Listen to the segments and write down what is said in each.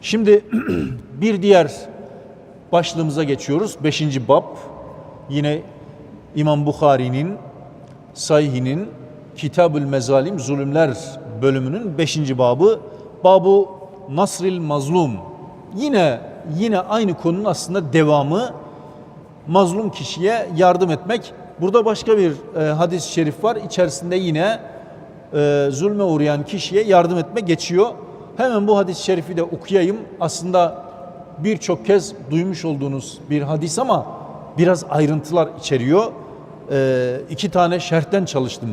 Şimdi bir diğer başlığımıza geçiyoruz. Beşinci bab. Yine İmam Bukhari'nin Sahih'inin Kitabül Mezalim Zulümler bölümünün beşinci babı. Babu Nasril Mazlum. Yine yine aynı konunun aslında devamı mazlum kişiye yardım etmek. Burada başka bir e, hadis-i şerif var. İçerisinde yine e, zulme uğrayan kişiye yardım etme geçiyor. Hemen bu hadis-i şerifi de okuyayım. Aslında birçok kez duymuş olduğunuz bir hadis ama biraz ayrıntılar içeriyor. E, iki tane şerhten çalıştım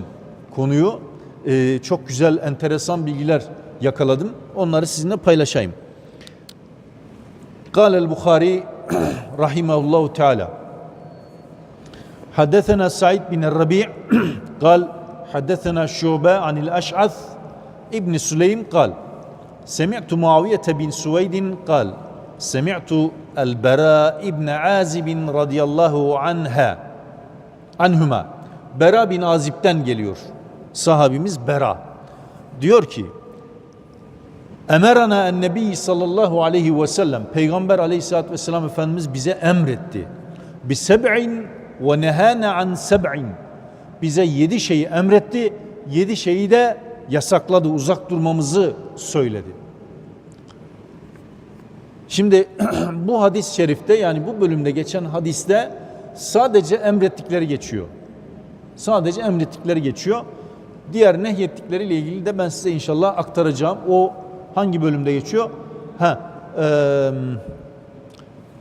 konuyu. E, çok güzel, enteresan bilgiler yakaladım. Onları sizinle paylaşayım. قال البخاري رحمه الله تعالى حدثنا سعيد بن الربيع قال حدثنا شعبة عن الأشعث ابن سليم قال سمعت معاوية بن سويد قال سمعت البراء بن عازب رضي الله عنها anhuma Bera bin Azib'den geliyor. Sahabimiz Bera. Diyor ki Emerana en nebi sallallahu aleyhi ve sellem Peygamber aleyhissalatü vesselam Efendimiz bize emretti. Bi seb'in ve nehane an seb'in bize yedi şeyi emretti. Yedi şeyi de yasakladı. Uzak durmamızı söyledi. Şimdi bu hadis-i şerifte yani bu bölümde geçen hadiste sadece emrettikleri geçiyor. Sadece emrettikleri geçiyor. Diğer nehyettikleriyle ilgili de ben size inşallah aktaracağım. O hangi bölümde geçiyor? Ha, e,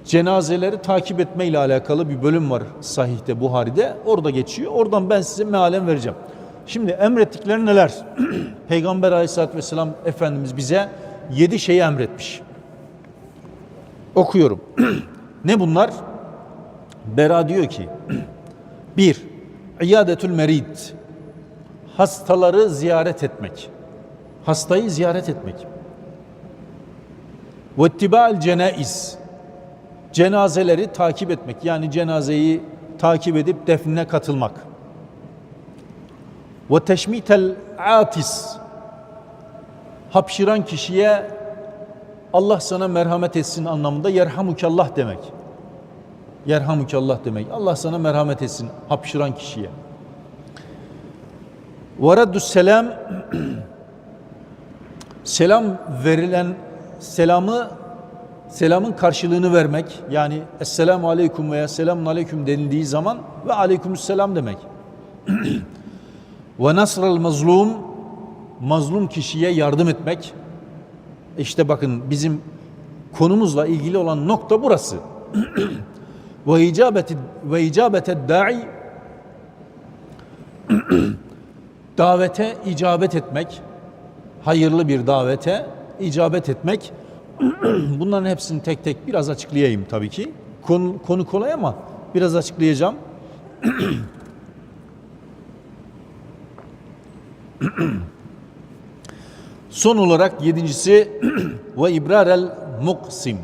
cenazeleri takip etme ile alakalı bir bölüm var Sahih'te Buhari'de. Orada geçiyor. Oradan ben size mealen vereceğim. Şimdi emrettikleri neler? Peygamber Aleyhisselatü Vesselam Efendimiz bize yedi şeyi emretmiş. Okuyorum. ne bunlar? Bera diyor ki bir, iyadetül merid hastaları ziyaret etmek. Hastayı ziyaret etmek. Ve ittiba'l cenaiz cenazeleri takip etmek. Yani cenazeyi takip edip defnine katılmak. Ve teşmitel atis hapşıran kişiye Allah sana merhamet etsin anlamında yerhamukallah demek. Yerhamukallah demek. Allah sana merhamet etsin hapşıran kişiye. Ve raddus selam selam verilen selamı selamın karşılığını vermek yani Esselamu Aleyküm veya Selamun Aleyküm denildiği zaman ve Aleykümselam demek. ve nasral mazlum mazlum kişiye yardım etmek. İşte bakın bizim konumuzla ilgili olan nokta burası. ve icabeti ve icabete da'i davete icabet etmek, hayırlı bir davete icabet etmek. Bunların hepsini tek tek biraz açıklayayım tabii ki. Konu, konu kolay ama biraz açıklayacağım. Son olarak yedincisi ve ibrarel muksim.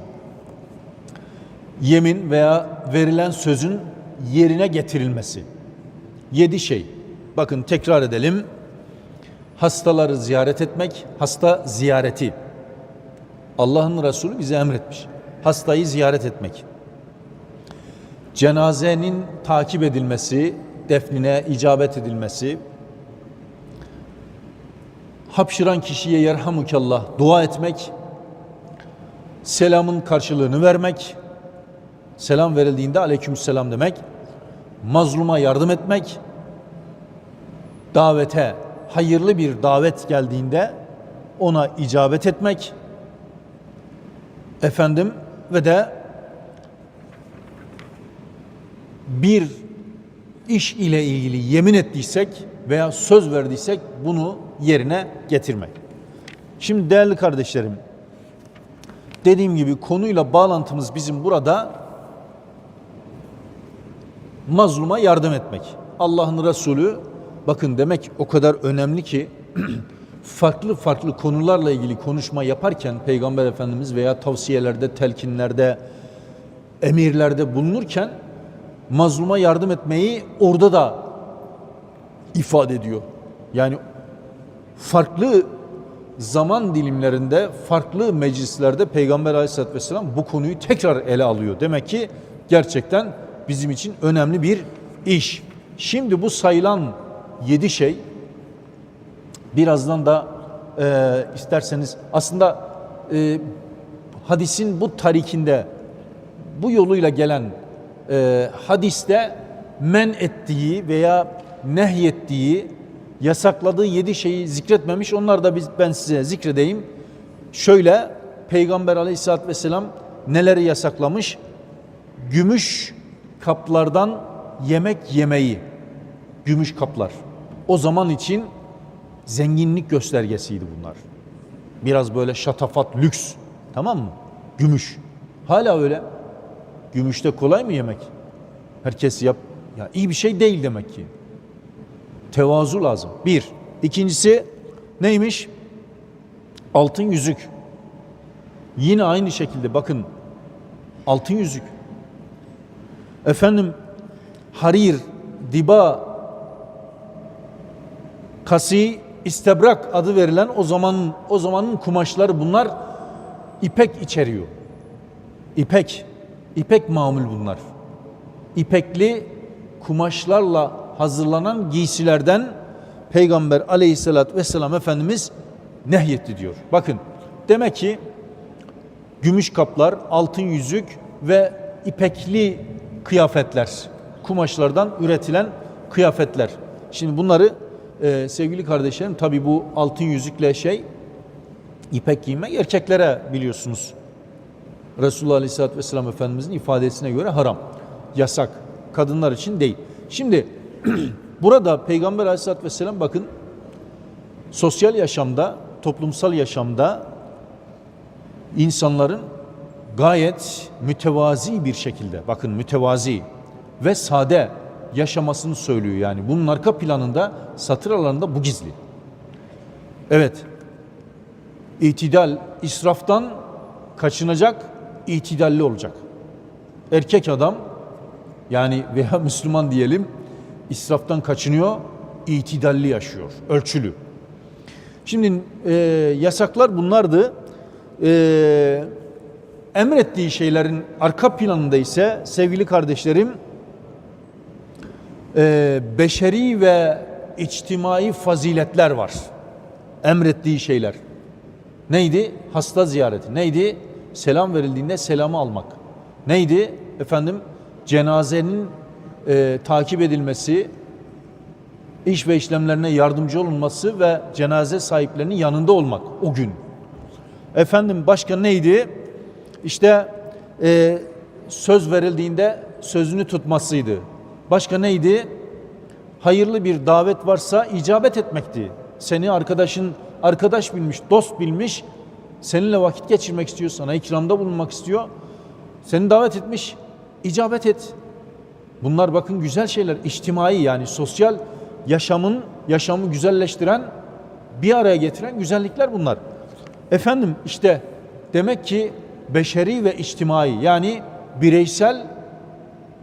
Yemin veya verilen sözün yerine getirilmesi. Yedi şey. Bakın tekrar edelim. Hastaları ziyaret etmek, hasta ziyareti. Allah'ın Resulü bize emretmiş. Hastayı ziyaret etmek. Cenazenin takip edilmesi, defnine icabet edilmesi, hapşıran kişiye yerhamukallah dua etmek, selamın karşılığını vermek, selam verildiğinde aleykümselam demek, mazluma yardım etmek, davete, hayırlı bir davet geldiğinde ona icabet etmek, efendim ve de bir iş ile ilgili yemin ettiysek veya söz verdiysek bunu yerine getirmek. Şimdi değerli kardeşlerim, dediğim gibi konuyla bağlantımız bizim burada mazluma yardım etmek. Allah'ın Resulü bakın demek o kadar önemli ki farklı farklı konularla ilgili konuşma yaparken Peygamber Efendimiz veya tavsiyelerde, telkinlerde, emirlerde bulunurken mazluma yardım etmeyi orada da ifade ediyor. Yani farklı zaman dilimlerinde farklı meclislerde Peygamber Aleyhisselatü Vesselam bu konuyu tekrar ele alıyor. Demek ki gerçekten bizim için önemli bir iş. Şimdi bu sayılan yedi şey birazdan da e, isterseniz aslında e, hadisin bu tarikinde bu yoluyla gelen e, hadiste men ettiği veya nehyettiği, yasakladığı yedi şeyi zikretmemiş. Onlar da biz, ben size zikredeyim. Şöyle Peygamber aleyhissalatü vesselam neleri yasaklamış? Gümüş kaplardan yemek yemeyi. Gümüş kaplar. O zaman için zenginlik göstergesiydi bunlar. Biraz böyle şatafat, lüks. Tamam mı? Gümüş. Hala öyle. Gümüşte kolay mı yemek? Herkes yap. Ya iyi bir şey değil demek ki. Tevazu lazım. Bir. İkincisi neymiş? Altın yüzük. Yine aynı şekilde bakın altın yüzük. Efendim harir, diba, kasi, istebrak adı verilen o zaman o zamanın kumaşları bunlar ipek içeriyor. İpek, ipek mamul bunlar. İpekli kumaşlarla hazırlanan giysilerden Peygamber aleyhissalatü vesselam Efendimiz nehyetti diyor. Bakın demek ki gümüş kaplar, altın yüzük ve ipekli kıyafetler, kumaşlardan üretilen kıyafetler. Şimdi bunları e, sevgili kardeşlerim tabi bu altın yüzükle şey ipek giymek erkeklere biliyorsunuz. Resulullah Aleyhisselatü Vesselam Efendimizin ifadesine göre haram, yasak. Kadınlar için değil. Şimdi burada Peygamber Aleyhisselatü Vesselam bakın sosyal yaşamda, toplumsal yaşamda insanların gayet mütevazi bir şekilde, bakın mütevazi ve sade yaşamasını söylüyor yani. Bunun arka planında satır alanında bu gizli. Evet. İtidal, israftan kaçınacak, itidalli olacak. Erkek adam yani veya Müslüman diyelim israftan kaçınıyor, itidalli yaşıyor, ölçülü. Şimdi e, yasaklar bunlardı. E, emrettiği şeylerin arka planında ise sevgili kardeşlerim e, beşeri ve içtimai faziletler var. Emrettiği şeyler. Neydi? Hasta ziyareti. Neydi? Selam verildiğinde selamı almak. Neydi? Efendim cenazenin e, takip edilmesi, iş ve işlemlerine yardımcı olunması ve cenaze sahiplerinin yanında olmak o gün. Efendim başka neydi? İşte e, söz verildiğinde sözünü tutmasıydı. Başka neydi? Hayırlı bir davet varsa icabet etmekti. Seni arkadaşın arkadaş bilmiş, dost bilmiş, seninle vakit geçirmek istiyor, sana ikramda bulunmak istiyor. Seni davet etmiş, icabet et. Bunlar bakın güzel şeyler, içtimai yani sosyal yaşamın yaşamı güzelleştiren, bir araya getiren güzellikler bunlar. Efendim işte demek ki beşeri ve içtimai yani bireysel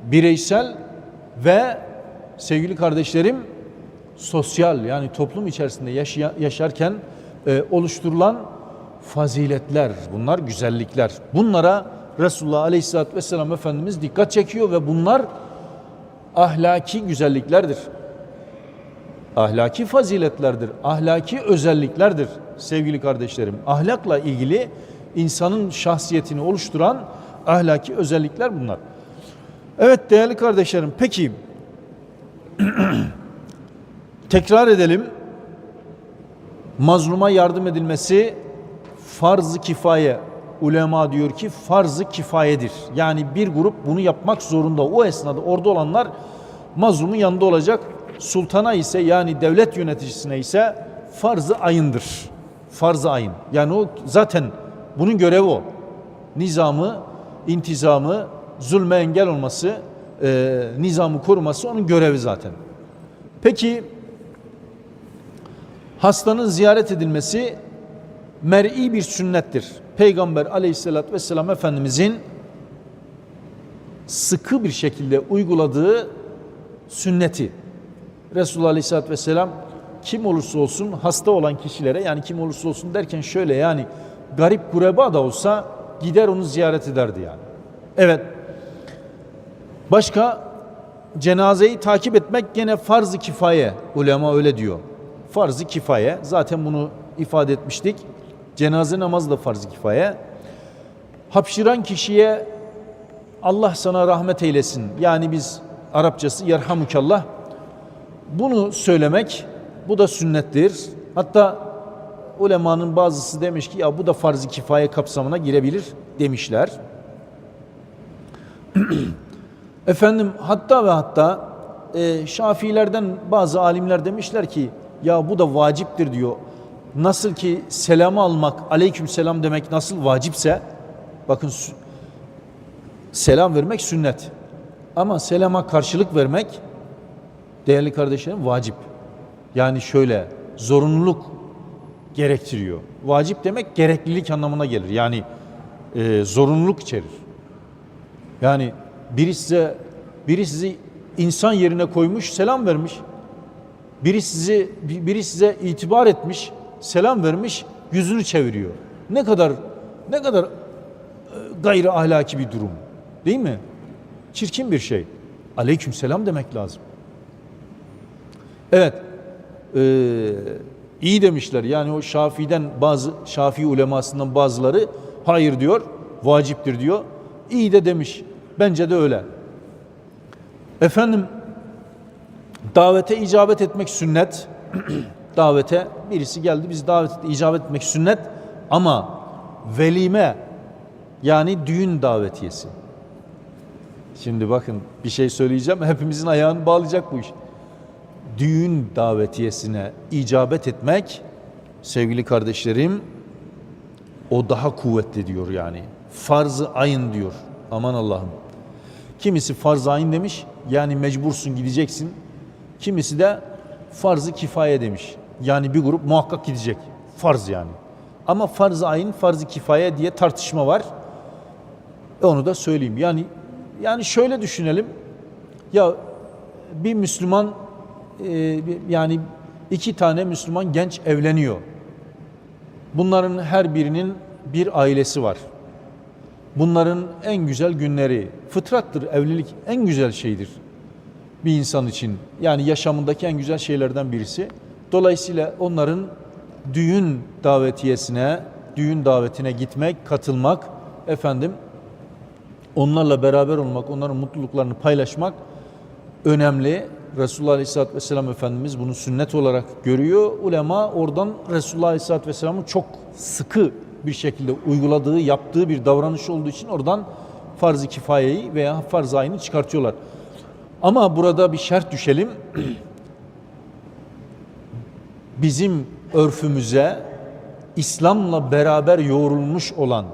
bireysel ve sevgili kardeşlerim sosyal yani toplum içerisinde yaşaya, yaşarken e, oluşturulan faziletler, bunlar güzellikler. Bunlara Resulullah Aleyhisselatü Vesselam Efendimiz dikkat çekiyor ve bunlar ahlaki güzelliklerdir. Ahlaki faziletlerdir, ahlaki özelliklerdir sevgili kardeşlerim. Ahlakla ilgili insanın şahsiyetini oluşturan ahlaki özellikler bunlar. Evet değerli kardeşlerim peki tekrar edelim. Mazluma yardım edilmesi farz-ı kifaye. Ulema diyor ki farz-ı kifayedir. Yani bir grup bunu yapmak zorunda. O esnada orada olanlar mazlumun yanında olacak. Sultana ise yani devlet yöneticisine ise farz-ı ayındır. Farz-ı ayın. Yani o zaten bunun görevi o. Nizamı, intizamı, zulme engel olması, e, nizamı koruması onun görevi zaten. Peki hastanın ziyaret edilmesi mer'i bir sünnettir. Peygamber aleyhissalatü vesselam Efendimizin sıkı bir şekilde uyguladığı sünneti. Resulullah aleyhissalatü vesselam kim olursa olsun hasta olan kişilere yani kim olursa olsun derken şöyle yani garip kureba da olsa gider onu ziyaret ederdi yani. Evet. Başka cenazeyi takip etmek gene farz-ı kifaye. Ulema öyle diyor. Farz-ı kifaye. Zaten bunu ifade etmiştik. Cenaze namazı da farz-ı kifaye. Hapşıran kişiye Allah sana rahmet eylesin. Yani biz Arapçası yerhamukallah. Bunu söylemek bu da sünnettir. Hatta ulemanın bazısı demiş ki ya bu da farz-ı kifaye kapsamına girebilir demişler. Efendim hatta ve hatta e, Şafiilerden bazı alimler demişler ki ya bu da vaciptir diyor. Nasıl ki selamı almak, aleyküm selam demek nasıl vacipse bakın selam vermek sünnet. Ama selama karşılık vermek değerli kardeşlerim vacip. Yani şöyle zorunluluk gerektiriyor. Vacip demek gereklilik anlamına gelir. Yani e, zorunluluk içerir. Yani biri size biri sizi insan yerine koymuş, selam vermiş. Biri sizi biri size itibar etmiş, selam vermiş, yüzünü çeviriyor. Ne kadar ne kadar e, gayri ahlaki bir durum. Değil mi? Çirkin bir şey. Aleyküm selam demek lazım. Evet. Ee, iyi demişler. Yani o Şafii'den bazı Şafii ulemasından bazıları hayır diyor, vaciptir diyor. İyi de demiş. Bence de öyle. Efendim davete icabet etmek sünnet. davete birisi geldi biz davet icabet etmek sünnet ama velime yani düğün davetiyesi. Şimdi bakın bir şey söyleyeceğim. Hepimizin ayağını bağlayacak bu iş. Düğün davetiyesine icabet etmek sevgili kardeşlerim o daha kuvvetli diyor yani. Farz-ı ayın diyor. Aman Allah'ım. Kimisi farz-ı ayın demiş. Yani mecbursun gideceksin. Kimisi de farz-ı kifaye demiş. Yani bir grup muhakkak gidecek. Farz yani. Ama farz-ı ayın, farz-ı kifaye diye tartışma var. E Onu da söyleyeyim. Yani yani şöyle düşünelim. Ya bir Müslüman e, yani iki tane Müslüman genç evleniyor. Bunların her birinin bir ailesi var. Bunların en güzel günleri fıtrattır. Evlilik en güzel şeydir bir insan için. Yani yaşamındaki en güzel şeylerden birisi. Dolayısıyla onların düğün davetiyesine, düğün davetine gitmek, katılmak, efendim onlarla beraber olmak, onların mutluluklarını paylaşmak önemli. Resulullah Aleyhisselatü Vesselam Efendimiz bunu sünnet olarak görüyor. Ulema oradan Resulullah Aleyhisselatü Vesselam'ın çok sıkı bir şekilde uyguladığı, yaptığı bir davranış olduğu için oradan farz-ı kifayeyi veya farz-ı ayını çıkartıyorlar. Ama burada bir şart düşelim. Bizim örfümüze İslam'la beraber yoğrulmuş olan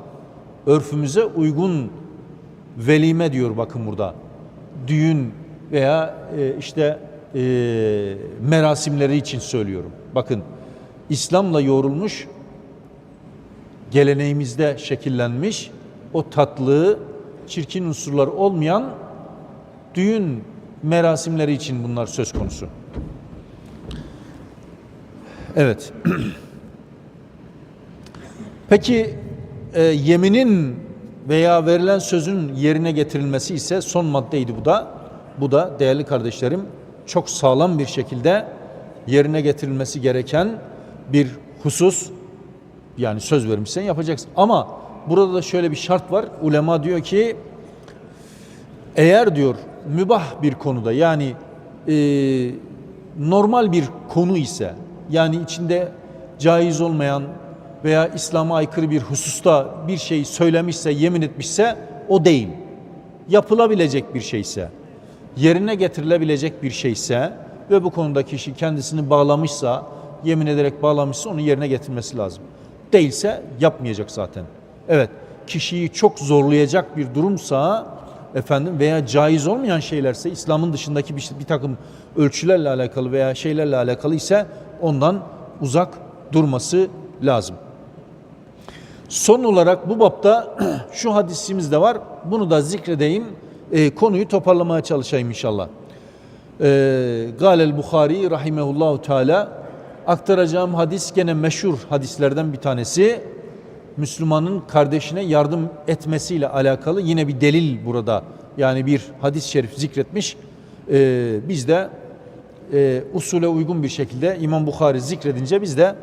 örfümüze uygun velime diyor bakın burada. Düğün veya e, işte e, merasimleri için söylüyorum. Bakın İslam'la yoğrulmuş geleneğimizde şekillenmiş o tatlı, çirkin unsurlar olmayan düğün merasimleri için bunlar söz konusu. Evet. Peki e, yeminin veya verilen sözün yerine getirilmesi ise son maddeydi bu da. Bu da değerli kardeşlerim çok sağlam bir şekilde yerine getirilmesi gereken bir husus. Yani söz vermişsen yapacaksın. Ama burada da şöyle bir şart var. Ulema diyor ki eğer diyor mübah bir konuda yani e, normal bir konu ise yani içinde caiz olmayan veya İslam'a aykırı bir hususta bir şey söylemişse, yemin etmişse o değil. Yapılabilecek bir şeyse, yerine getirilebilecek bir şeyse ve bu konuda kişi kendisini bağlamışsa, yemin ederek bağlamışsa onu yerine getirmesi lazım. Değilse yapmayacak zaten. Evet, kişiyi çok zorlayacak bir durumsa efendim veya caiz olmayan şeylerse İslam'ın dışındaki bir, bir takım ölçülerle alakalı veya şeylerle alakalı ise ondan uzak durması lazım. Son olarak bu bapta şu hadisimiz de var. Bunu da zikredeyim. E, konuyu toparlamaya çalışayım inşallah. E, Galel Bukhari rahimehullahu teala aktaracağım hadis gene meşhur hadislerden bir tanesi. Müslümanın kardeşine yardım etmesiyle alakalı yine bir delil burada. Yani bir hadis-i şerif zikretmiş. Ee, biz de e, usule uygun bir şekilde İmam Bukhari zikredince biz de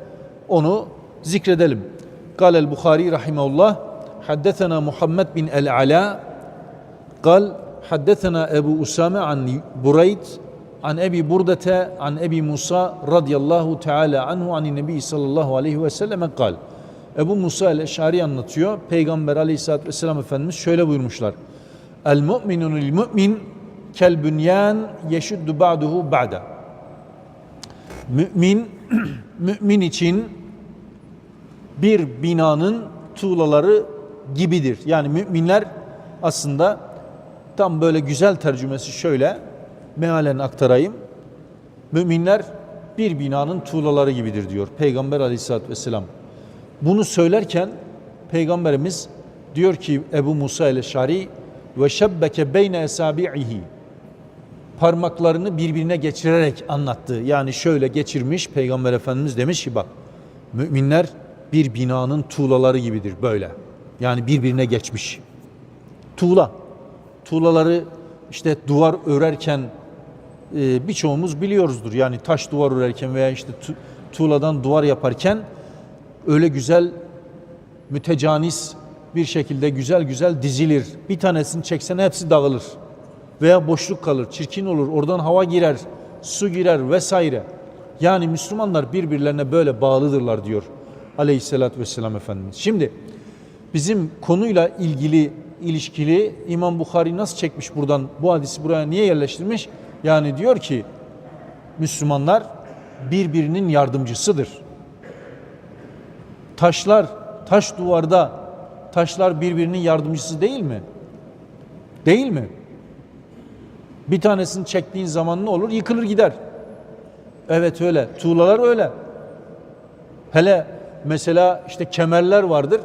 onu zikredelim. Kalel Bukhari rahimeullah haddethena Muhammed bin el-Ala kal haddethena Ebu Usame an Bureyd an Ebi Burdete an Ebi Musa radıyallahu teala anhu an Nebi sallallahu aleyhi ve selleme kal. Ebu Musa el-Eşari anlatıyor. Peygamber aleyhissalatü vesselam Efendimiz şöyle buyurmuşlar. El mu'minun il mu'min kel bünyan yeşuddu ba'duhu. Mümin, mümin için bir binanın tuğlaları gibidir. Yani müminler aslında tam böyle güzel tercümesi şöyle mealen aktarayım. Müminler bir binanın tuğlaları gibidir diyor Peygamber aleyhissalatü vesselam. Bunu söylerken Peygamberimiz diyor ki Ebu Musa ile Şari ve şebbeke beyne esabi'ihi parmaklarını birbirine geçirerek anlattı. Yani şöyle geçirmiş Peygamber Efendimiz demiş ki bak müminler bir binanın tuğlaları gibidir böyle. Yani birbirine geçmiş. Tuğla. Tuğlaları işte duvar örerken e, birçoğumuz biliyoruzdur. Yani taş duvar örerken veya işte tu- tuğladan duvar yaparken öyle güzel mütecanis bir şekilde güzel güzel dizilir. Bir tanesini çeksen hepsi dağılır. Veya boşluk kalır, çirkin olur. Oradan hava girer, su girer vesaire. Yani Müslümanlar birbirlerine böyle bağlıdırlar diyor Aleyhisselatü Vesselam Efendimiz. Şimdi bizim konuyla ilgili ilişkili İmam Bukhari nasıl çekmiş buradan bu hadisi buraya niye yerleştirmiş? Yani diyor ki Müslümanlar birbirinin yardımcısıdır. Taşlar, taş duvarda taşlar birbirinin yardımcısı değil mi? Değil mi? Bir tanesini çektiğin zaman ne olur? Yıkılır gider. Evet öyle. Tuğlalar öyle. Hele mesela işte kemerler vardır.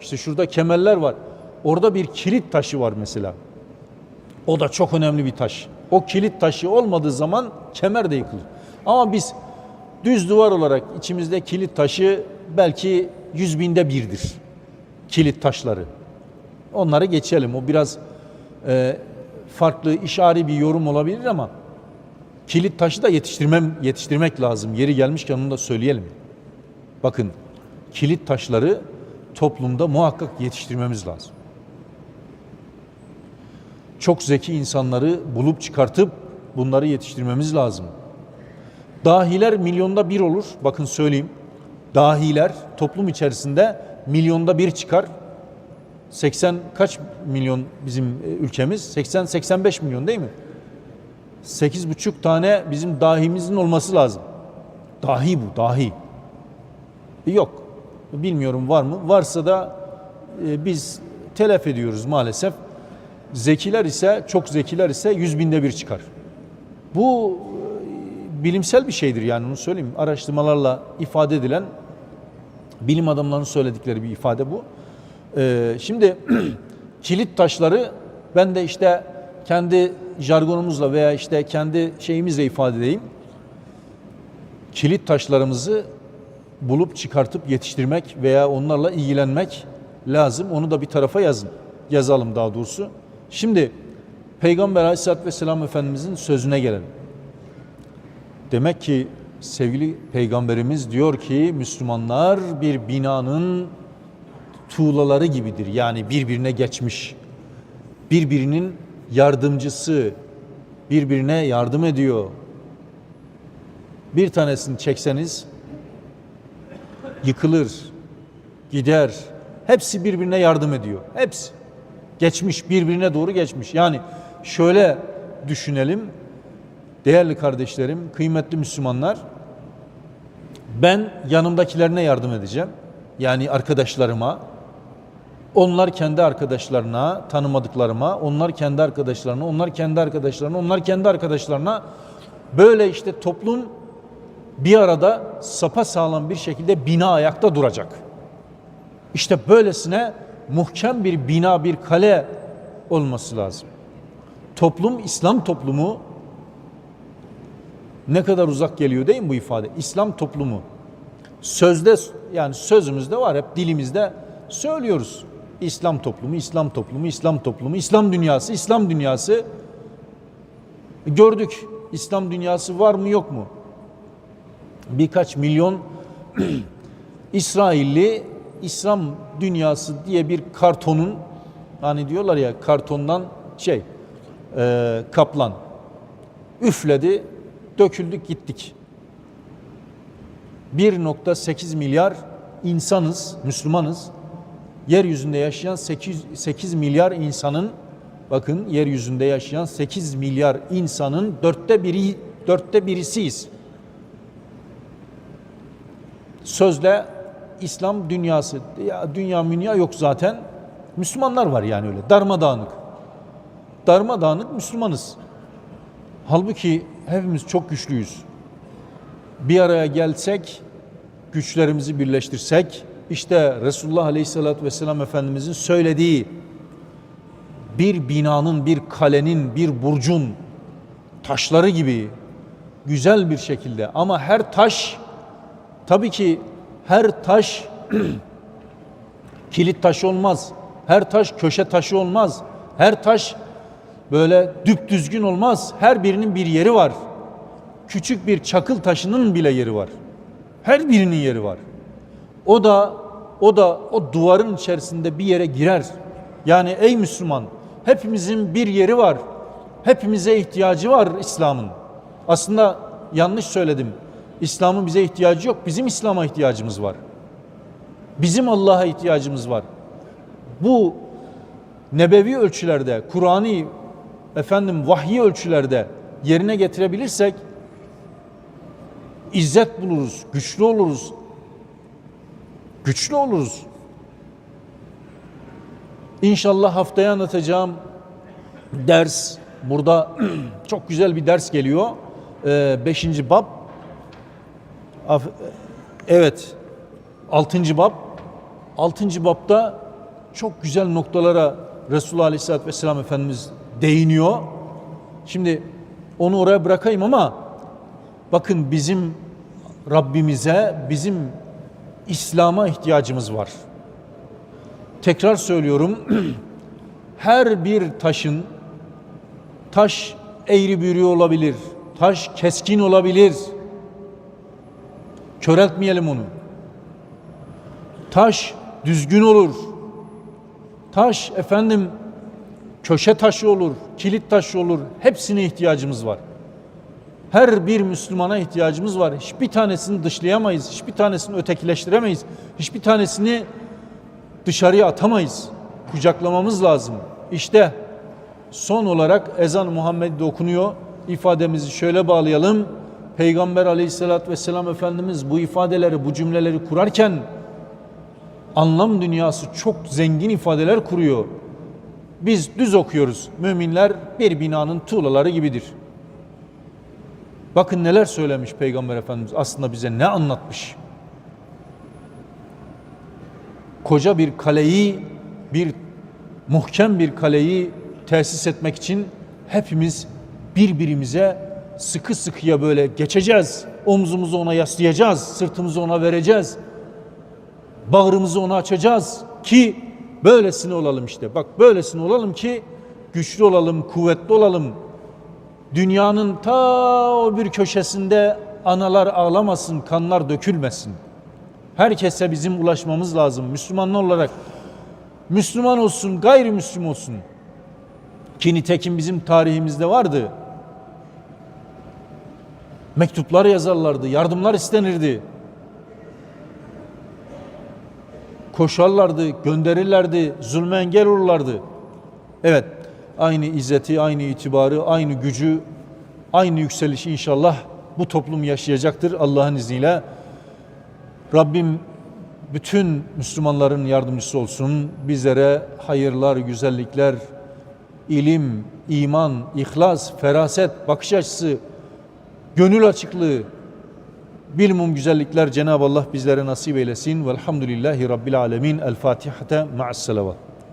İşte şurada kemerler var. Orada bir kilit taşı var mesela. O da çok önemli bir taş. O kilit taşı olmadığı zaman kemer de yıkılır. Ama biz düz duvar olarak içimizde kilit taşı belki yüz binde birdir. Kilit taşları. Onları geçelim. O biraz e, farklı işari bir yorum olabilir ama kilit taşı da yetiştirmem yetiştirmek lazım. Yeri gelmişken onu da söyleyelim. Bakın kilit taşları toplumda muhakkak yetiştirmemiz lazım. Çok zeki insanları bulup çıkartıp bunları yetiştirmemiz lazım. Dahiler milyonda bir olur. Bakın söyleyeyim. Dahiler toplum içerisinde milyonda bir çıkar. 80 kaç milyon bizim e, ülkemiz? 80-85 milyon değil mi? 8,5 tane bizim dahimizin olması lazım. Dahi bu, dahi. E, Yok. Bilmiyorum var mı? Varsa da e, biz telef ediyoruz maalesef. Zekiler ise, çok zekiler ise yüz binde bir çıkar. Bu bilimsel bir şeydir yani onu söyleyeyim. Araştırmalarla ifade edilen bilim adamlarının söyledikleri bir ifade bu. Ee, şimdi kilit taşları ben de işte kendi jargonumuzla veya işte kendi şeyimizle ifade edeyim. Kilit taşlarımızı bulup çıkartıp yetiştirmek veya onlarla ilgilenmek lazım. Onu da bir tarafa yazın. Yazalım daha doğrusu. Şimdi Peygamber Aleyhisselatü Vesselam Efendimizin sözüne gelelim. Demek ki sevgili Peygamberimiz diyor ki Müslümanlar bir binanın tuğlaları gibidir. Yani birbirine geçmiş. Birbirinin yardımcısı. Birbirine yardım ediyor. Bir tanesini çekseniz yıkılır, gider. Hepsi birbirine yardım ediyor. Hepsi. Geçmiş, birbirine doğru geçmiş. Yani şöyle düşünelim. Değerli kardeşlerim, kıymetli Müslümanlar, ben yanımdakilerine yardım edeceğim. Yani arkadaşlarıma, onlar kendi arkadaşlarına, tanımadıklarıma, onlar kendi arkadaşlarına, onlar kendi arkadaşlarına, onlar kendi arkadaşlarına böyle işte toplum bir arada sapa sağlam bir şekilde bina ayakta duracak. İşte böylesine muhkem bir bina, bir kale olması lazım. Toplum, İslam toplumu Ne kadar uzak geliyor değil mi bu ifade? İslam toplumu. Sözde yani sözümüzde var hep dilimizde söylüyoruz. İslam toplumu, İslam toplumu, İslam toplumu, İslam dünyası, İslam dünyası. Gördük İslam dünyası var mı yok mu? Birkaç milyon İsrailli İslam dünyası diye bir kartonun hani diyorlar ya kartondan şey e, kaplan üfledi döküldük gittik. 1.8 milyar insanız, Müslümanız. Yeryüzünde yaşayan 8, 8 milyar insanın bakın yeryüzünde yaşayan 8 milyar insanın dörtte biri dörtte birisiyiz. Sözle İslam dünyası, ya dünya münya yok zaten. Müslümanlar var yani öyle darmadağınık. Darmadağınık Müslümanız. Halbuki hepimiz çok güçlüyüz. Bir araya gelsek, güçlerimizi birleştirsek, işte Resulullah Aleyhisselatü Vesselam Efendimizin söylediği bir binanın, bir kalenin, bir burcun taşları gibi güzel bir şekilde ama her taş tabii ki her taş kilit taşı olmaz. Her taş köşe taşı olmaz. Her taş böyle düzgün olmaz. Her birinin bir yeri var. Küçük bir çakıl taşının bile yeri var. Her birinin yeri var. O da o da o duvarın içerisinde bir yere girer. Yani ey Müslüman, hepimizin bir yeri var. Hepimize ihtiyacı var İslam'ın. Aslında yanlış söyledim. İslam'ın bize ihtiyacı yok. Bizim İslam'a ihtiyacımız var. Bizim Allah'a ihtiyacımız var. Bu nebevi ölçülerde, Kur'an'ı efendim vahyi ölçülerde yerine getirebilirsek izzet buluruz, güçlü oluruz. Güçlü oluruz. İnşallah haftaya anlatacağım ders burada çok güzel bir ders geliyor. Ee, beşinci bab. Af- Evet. Altıncı bab. Altıncı babda çok güzel noktalara Resulullah Aleyhisselatü Vesselam Efendimiz değiniyor. Şimdi onu oraya bırakayım ama bakın bizim Rabbimize, bizim İslam'a ihtiyacımız var. Tekrar söylüyorum. Her bir taşın taş eğri büğrü olabilir. Taş keskin olabilir. Köreltmeyelim onu. Taş düzgün olur. Taş efendim köşe taşı olur, kilit taşı olur. Hepsine ihtiyacımız var. Her bir Müslümana ihtiyacımız var. Hiçbir tanesini dışlayamayız. Hiçbir tanesini ötekileştiremeyiz. Hiçbir tanesini dışarıya atamayız. Kucaklamamız lazım. İşte son olarak ezan Muhammed'de okunuyor. İfademizi şöyle bağlayalım. Peygamber aleyhissalatü vesselam Efendimiz bu ifadeleri, bu cümleleri kurarken anlam dünyası çok zengin ifadeler kuruyor. Biz düz okuyoruz. Müminler bir binanın tuğlaları gibidir. Bakın neler söylemiş Peygamber Efendimiz aslında bize ne anlatmış. Koca bir kaleyi, bir muhkem bir kaleyi tesis etmek için hepimiz birbirimize sıkı sıkıya böyle geçeceğiz. Omzumuzu ona yaslayacağız, sırtımızı ona vereceğiz. Bağrımızı ona açacağız ki böylesine olalım işte. Bak böylesine olalım ki güçlü olalım, kuvvetli olalım. Dünyanın ta o bir köşesinde analar ağlamasın, kanlar dökülmesin. Herkese bizim ulaşmamız lazım Müslümanlar olarak. Müslüman olsun, gayrimüslim olsun. Ki nitekim bizim tarihimizde vardı. Mektuplar yazarlardı, yardımlar istenirdi. Koşarlardı, gönderirlerdi, zulme engel olurlardı. Evet, aynı izzeti, aynı itibarı, aynı gücü, aynı yükselişi inşallah bu toplum yaşayacaktır Allah'ın izniyle. Rabbim bütün Müslümanların yardımcısı olsun. Bizlere hayırlar, güzellikler, ilim, iman, ihlas, feraset, bakış açısı, gönül açıklığı, bilmum güzellikler Cenab-ı Allah bizlere nasip eylesin. Velhamdülillahi Rabbil alemin. El Fatihate ma'as salavat.